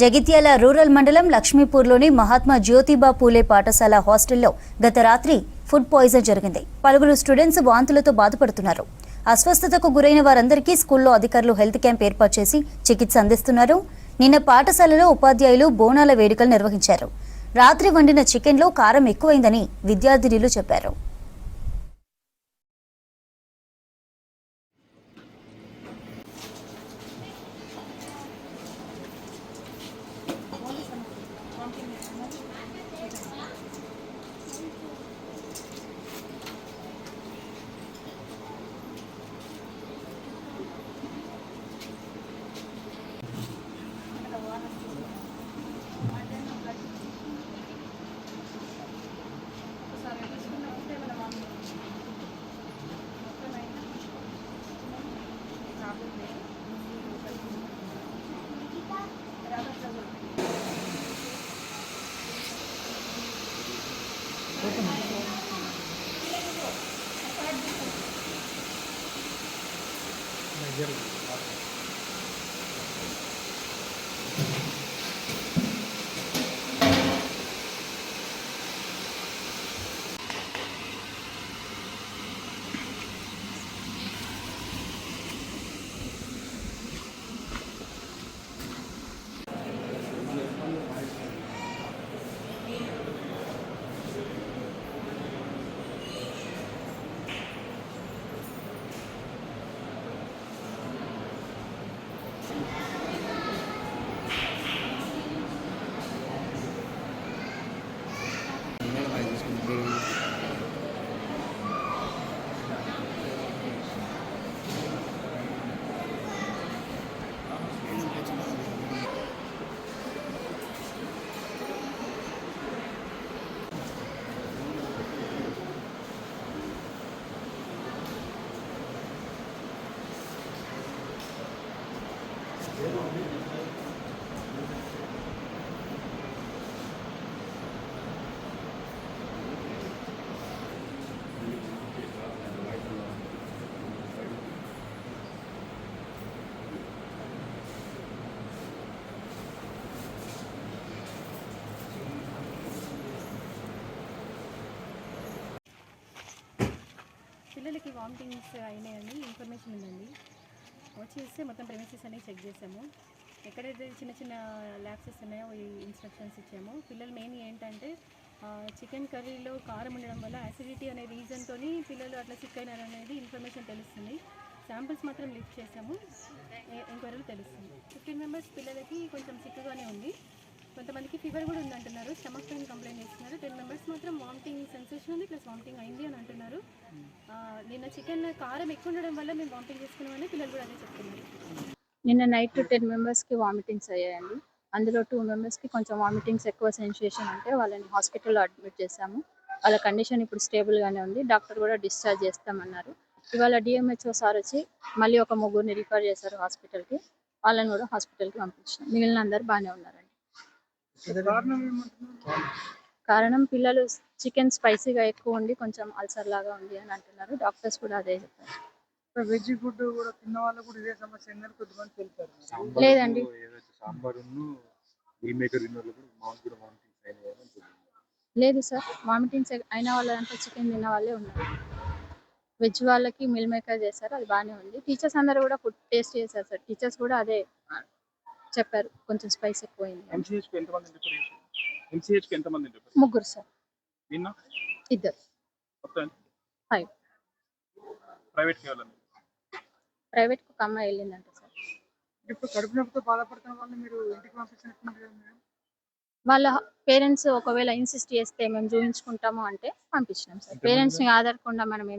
Jagtial rural మండలం లక్ష్మీపూర్లోని మహాత్మా జ్యోతిబా పూలే పాఠశాల హాస్టల్లో గత రాత్రి ఫుడ్ పాయిజన్ జరిగింది. పలువురు స్టూడెంట్స్ వాంతులతో బాధపడుతున్నారు. అస్వస్థతకు గురైన వారందరికీ స్కూల్లో అధికారులు హెల్త్ క్యాంప్ ఏర్పాటు చేసి చికిత్స అందిస్తున్నారు. నిన్న పాఠశాలలో ఉపాధ్యాయులు బోనాల వేడుకలు నిర్వహించారు. రాత్రి వండిన చికెన్లో కారం ఎక్కువైందని విద్యార్థినిలు చెప్పారు. Nigeria. పిల్లలకి వామిటింగ్స్ అయినాయని ఇన్ఫర్మేషన్ ఉందండి. వచ్చి చూస్తే మొత్తం ప్రెమిసెస్ అనేవి చెక్ చేసాము. ఎక్కడైతే చిన్న చిన్న ల్యాబ్సెస్ ఉన్నాయో ఈ ఇన్స్ట్రక్షన్స్ ఇచ్చాము. పిల్లలు మెయిన్ ఏంటంటే చికెన్ కర్రీలో కారం ఉండడం వల్ల అసిడిటీ అనే రీజన్తో పిల్లలు అట్లా సిక్ అయినారు అనేది ఇన్ఫర్మేషన్ తెలుస్తుంది. శాంపిల్స్ మాత్రం లిఫ్ట్ చేసాము. ఎంక్వైరీలు తెలుస్తుంది. ఫిఫ్టీన్ మెంబర్స్ పిల్లలకి కొంచెం సిక్గానే ఉంది. కొంతమందికి ఫీవర్ కూడా ఉంది అంటున్నారు స్టమక్ పెయిన్ కంప్లైంట్ చేస్తున్నారు. టెన్ మెంబర్స్ మాత్రం వామిటింగ్ సెన్సేషన్ ఉంది ప్లస్ వామిటింగ్ అయింది అని అంటున్నారు. నిన్న చికెన్ కారం ఎక్కువ ఉండడం వల్ల మేము వామిటింగ్ చేసుకున్నామని పిల్లలు కూడా అదే చెప్తున్నారు. నిన్న నైట్ టెన్ మెంబర్స్కి వామిటింగ్స్ అయ్యాయండి. అందులో టూ మెంబర్స్కి కొంచెం వామిటింగ్స్ ఎక్కువ సెన్సేషన్ ఉంటే వాళ్ళని హాస్పిటల్లో అడ్మిట్ చేశాము. వాళ్ళ కండిషన్ ఇప్పుడు స్టేబుల్గానే ఉంది. డాక్టర్ కూడా డిశ్చార్జ్ చేస్తామన్నారు. ఇవాళ డిఎంహెచ్ఓ సార్ వచ్చి మళ్ళీ ఒక ముగ్గురిని రిఫర్ చేశారు హాస్పిటల్కి వాళ్ళని కూడా హాస్పిటల్కి పంపించాం. మిగిలిన అందరు బాగానే ఉన్నారండి. కారణం పిల్లలు చికెన్ స్పైసీగా ఎక్కువ ఉండి కొంచెం అల్సర్ లాగా ఉంది అని అంటున్నారు. డాక్టర్స్ కూడా అదే చెప్పారు. వెజ్ ఫుడ్ కూడా తిన్న వాళ్ళకు కూడా ఇదే సమస్య. తెలిపారు లేదండి. సాంబార్ వాళ్ళు. లేదు సార్. వామిటింగ్స్ అయిన వాళ్ళంతా చికెన్ తిన్న వాళ్ళే ఉన్నారు. వెజ్ వాళ్ళకి మిల్ మేకర్ చేశారు. అది బాగానే ఉంది. టీచర్స్ అందరూ కూడా ఫుడ్ టేస్ట్ చేశారు సార్. టీచర్స్ కూడా అదే చెప్పారు. కొంచెం స్పైస్ ఎక్కువైంది అని. ఎంసీహెచ్కి ఎంతమంది ముగ్గురు సార్. నిన్న? ఇద్దరు. మొత్తం? ఫైవ్. ప్రైవేట్కి వెళ్ళండి ప్రైవేట్కి ఒక అమ్మాయి వెళ్ళిందంట సార్. ఇప్పుడు కడుపు నొప్పితో బాధపడుతున్న వాళ్ళు మీరు ఇంటికి పంపించినట్టున్నారు వాళ్ళ పేరెంట్స్ ఒకవేళ ఇన్సిస్ట్ చేస్తే మేము చూపించుకుంటాము అంటే పంపించినాం సార్. పేరెంట్స్ని ఆధారకుండా మనం